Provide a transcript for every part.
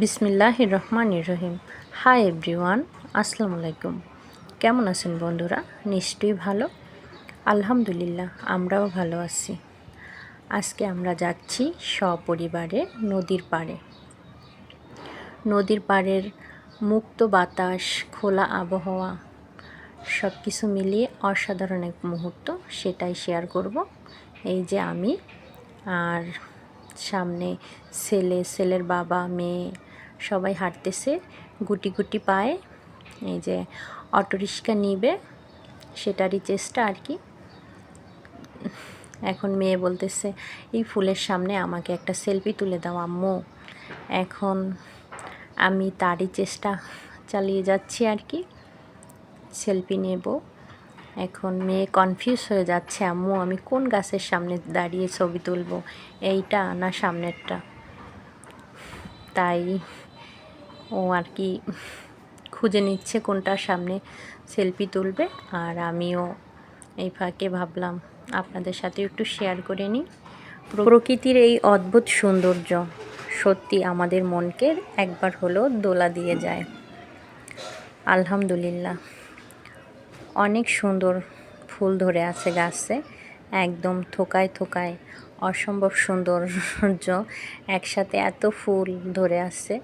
বিসমিল্লাহ রহমান রহিম। Hi everyone, আসসালামু আলাইকুম। কেমন আছেন বন্ধুরা? নিশ্চয়ই ভালো? আলহামদুলিল্লাহ, আমরাও ভালো আছি। আজকে আমরা যাচ্ছি সপরিবারে নদীর পাড়ে। নদীর পাড়ের মুক্ত বাতাস, খোলা আবহাওয়া সব কিছু মিলিয়ে অসাধারণ এক মুহূর্ত, সেটাই শেয়ার করব। এই যে আমি আর সামনে ছেলে, ছেলের বাবা, মেয়ে সবাই হাঁটতেছে। গুটি গুটি পায়ে এই যে অটোরিক্সা নিবে, সেটারই চেষ্টা আর কি। এখন মেয়ে বলতেছে, এই ফুলের সামনে আমাকে একটা সেলফি তুলে দাও, আম্মু। এখন আমি তারই চেষ্টা চালিয়ে যাচ্ছি আর কি। সেলফি নেব। এখন মেয়ে কনফিউজ হয়ে যাচ্ছে, আম্মু, আমি কোন গাছের সামনে দাঁড়িয়ে ছবি তুলব? এইটা না সামনেরটা? তাই ও আর কি খুঁজে নিচ্ছে কোনটার সামনে সেলফি তুলবে, আর আমিও এই ফাঁকে ভাবলাম আপনাদের সাথে একটু শেয়ার করে নিই। প্রকৃতির এই অদ্ভুত সৌন্দর্য সত্যি আমাদের মনকে একবার হলেও দোলা দিয়ে যায়। আলহামদুলিল্লাহ। অনেক সুন্দর ফুল ধরে আছে গাছে, একদম থোকায় থোকায়, অসম্ভব সৌন্দর্য। একসাথে এত ফুল ধরে আছে।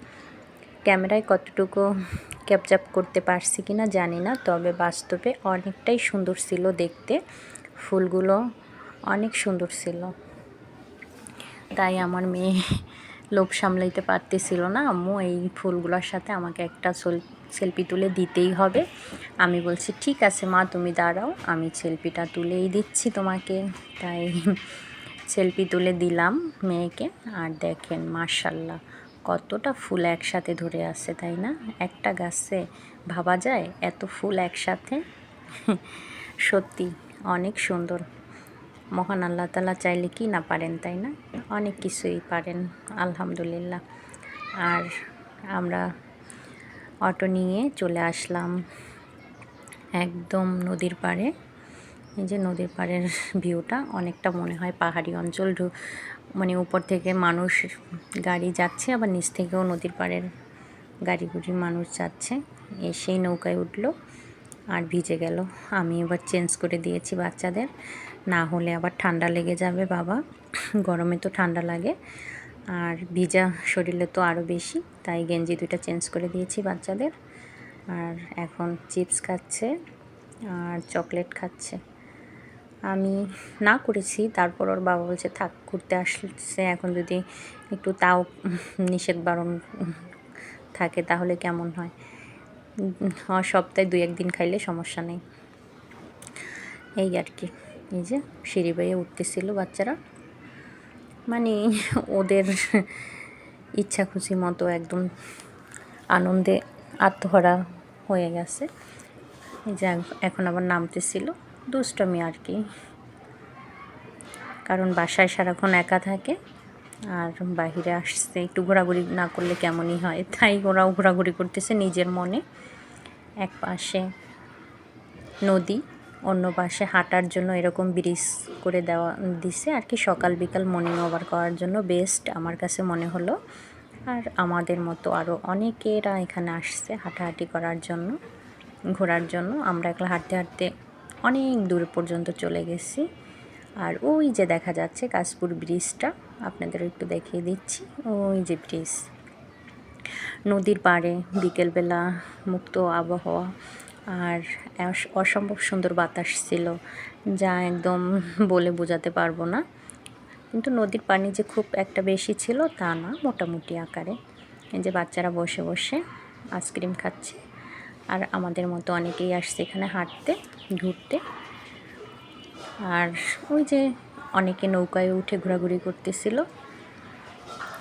ক্যামেরায় কতটুকু ক্যাপচাপ করতে পারছি কি না জানি না, তবে বাস্তবে অনেকটাই সুন্দর ছিল দেখতে। ফুলগুলো অনেক সুন্দর ছিল। তাই আমার মেয়ে লোভ সামলাইতে পারতেছিল না। আম্মু, এই ফুলগুলোর সাথে আমাকে একটা সেলফি তুলে দিতেই হবে। আমি বলছি, ঠিক আছে মা, তুমি দাঁড়াও, আমি সেলফিটা তুলেই দিচ্ছি তোমাকে। তাই সেলফি তুলে দিলাম মেয়েকে। আর দেখেন মার্শাল্লাহ কতটা ফুল একসাথে ধরে আছে, তাই না? একটা গাছে, ভাবা যায়, এত ফুল একসাথে? সত্যি, অনেক সুন্দর। মহান আল্লাহ তালা চাইলে কি না পারেন, তাই না? অনেক কিছুই পারেন, আলহামদুলিল্লাহ। আর আমরা অটো নিয়ে চলে আসলাম একদম নদীর পাড়ে। এই যে নদীর পাড়ের ভিউটা অনেকটা মনে হয় পাহাড়ি অঞ্চল মানে উপর থেকে মানুষ গাড়ি যাচ্ছে, আবার নিচ থেকেও নদীর পাড়ের গাড়ি গুড়ি মানুষ যাচ্ছে। এসেই নৌকায় উঠল আর ভিজে গেল। আমি এবার চেঞ্জ করে দিয়েছি বাচ্চাদের। না হলে আবার ঠান্ডা লেগে যাবে বাবা। গরমে তো ঠান্ডা লাগে। আর ভিজা শরীরে তো আরও বেশি, তাই গেঞ্জি দুইটা চেঞ্জ করে দিয়েছি বাচ্চাদের। আর এখন চিপস খাচ্ছে আর চকলেট খাচ্ছে। আমি না করেছি, তারপর ওর বাবা বলছে, থাক, ঘুরতে আসছে, এখন যদি একটু তাও নিষেধ বারণ থাকে তাহলে কেমন হয়? সপ্তাহে দুই একদিন খাইলে সমস্যা নেই। এই আর কি, এই যে সিঁড়ি বাইয়ে উঠতেছিল বাচ্চারা। মানে ওদের ইচ্ছা খুশি মতো একদম আনন্দে আত্মহারা হয়ে গেছে। যে এখন আবার নামতেছিল। দুষ্টমি আর কি। কারণ বাসায় সারাক্ষণ একা থাকে আর বাহিরে আসছে। একটু ঘোরাঘুরি না করলে কেমনই হয়। তাই ওরাও ঘোরাঘুরি করতেছে নিজের মনে। এক পাশে নদী। অন্য পাশে হাঁটার জন্য এরকম ব্রিজ করে দেওয়া, দিছে আর কি। সকাল বিকাল মর্নিং ওভার করার জন্য বেস্ট আমার কাছে মনে হলো। আর আমাদের মতো আরও অনেকেরা এখানে আসছে হাঁটাহাঁটি করার জন্য, ঘোরার জন্য। আমরা একলা হাঁটতে হাঁটতে অনেক দূর পর্যন্ত চলে গেছি। আর ওই যে দেখা যাচ্ছে কাশপুর ব্রিজটা আপনাদের একটু দেখিয়ে দিচ্ছি। ওই যে ব্রিজ, নদীর পাড়ে বিকেলবেলা মুক্ত আবহাওয়া। আর অসম্ভব সুন্দর বাতাস ছিল, যা একদম বলে বোঝাতে পারব না। কিন্তু নদীর পানি যে খুব একটা বেশি ছিল, তা না, মোটামুটি আকারে। এই যে বাচ্চারা বসে বসে আইসক্রিম খাচ্ছে, আর আমাদের মতো অনেকেই আসছে এখানে হাঁটতে, ঘুরতে। আর ওই যে অনেকে নৌকায় উঠে ঘোরাঘুরি করতেছিল,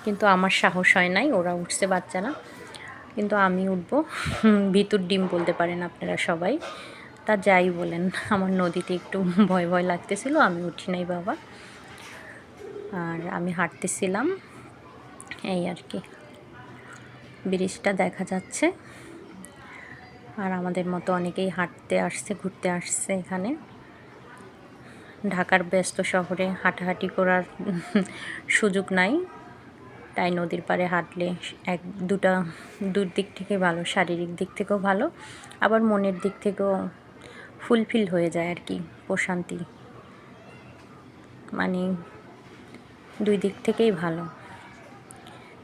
কিন্তু আমার সাহস হয় নাই, ওরা উঠছে বাচ্চারা। কিন্তু আমি উঠব। ভিতর ডিম বলতে পারেন আপনারা সবাই। তা যাই বলেন, আমার নদীতে একটু ভয় ভয় লাগতেছিল, আমি উঠি নাই বাবা। আর আমি হাঁটতেছিলাম, এই আর কি। ব্রিজটা দেখা যাচ্ছে। আর আমাদের মতো অনেকেই হাঁটতে আসছে, ঘুরতে আসছে এখানে। ঢাকার ব্যস্ত শহরে হাঁটাহাঁটি করার সুযোগ নাই। তাই নদীর পাড়ে হাঁটলে এক দুটা দুর দিক থেকে ভালো, শারীরিক দিক থেকেও ভালো, আবার মনের দিক থেকেও ফুলফিল হয়ে যায় আর কি, প্রশান্তি। মানে দুই দিক থেকেই ভালো।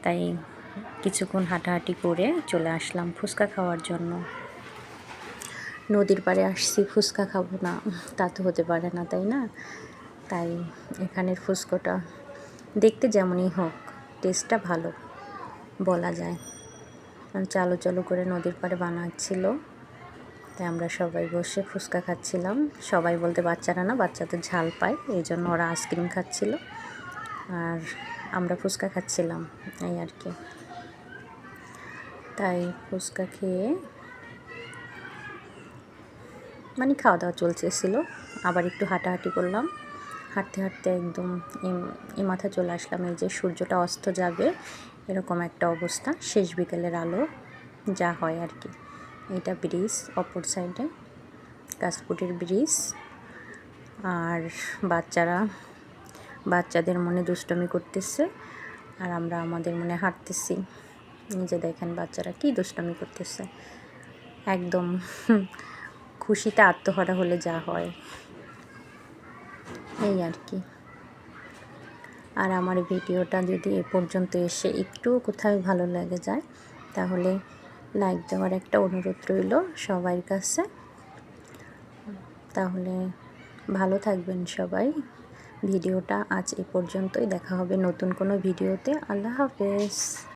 তাই কিছুক্ষণ হাঁটাহাঁটি করে চলে আসলাম ফুচকা খাওয়ার জন্য। নদীর পাড়ে আসছি, ফুচকা খাব না, তা তো হতে পারে না, তাই না? তাই এখানের ফুচকাটা দেখতে যেমনই হোক। টেস্টটা ভালো, বলা যায়। চালু চালু করে নদীর পাড়ে বানাচ্ছিল। তাই আমরা সবাই বসে ফুচকা খাচ্ছিলাম। সবাই বলতে বাচ্চারা না, বাচ্চাদের ঝাল পায় এই জন্য ওরা আইসক্রিম খাচ্ছিল। আর আমরা ফুচকা খাচ্ছিলাম, এই আর কি। তাই ফুচকা খেয়ে মানে খাওয়া দাওয়া চলছে চলতেছিল আবার একটু হাঁটাহাঁটি করলাম। হাঁটতে হাঁটতে একদম এ মাথা চলে আসলাম। এই যে সূর্যটা অস্ত যাবে, এরকম একটা অবস্থা। শেষ বিকেলের আলো, যা হয় আর কি। এটা ব্রিজ, অপর সাইডে কাশপুটির ব্রিজ। আর বাচ্চারা, বাচ্চাদের মনে দুষ্টমি করতেছে, আর আমরা আমাদের মনে হাঁটতেছি। নিজে দেখেন বাচ্চারা কি দুষ্টমি করতেছে। একদম খুশিতে আত্মহারা হলে যা হয়। এই আর কি। আর আমার ভিডিওটা যদি এ পর্যন্ত এসে একটু কোথাও ভালো লেগে যায়, তাহলে লাইক দেওয়ার একটা অনুরোধ রইল সবার কাছে। তাহলে ভালো থাকবেন সবাই। ভিডিওটা আজ এ পর্যন্তই। দেখা হবে নতুন কোনো ভিডিওতে। আল্লাহ হাফেজ।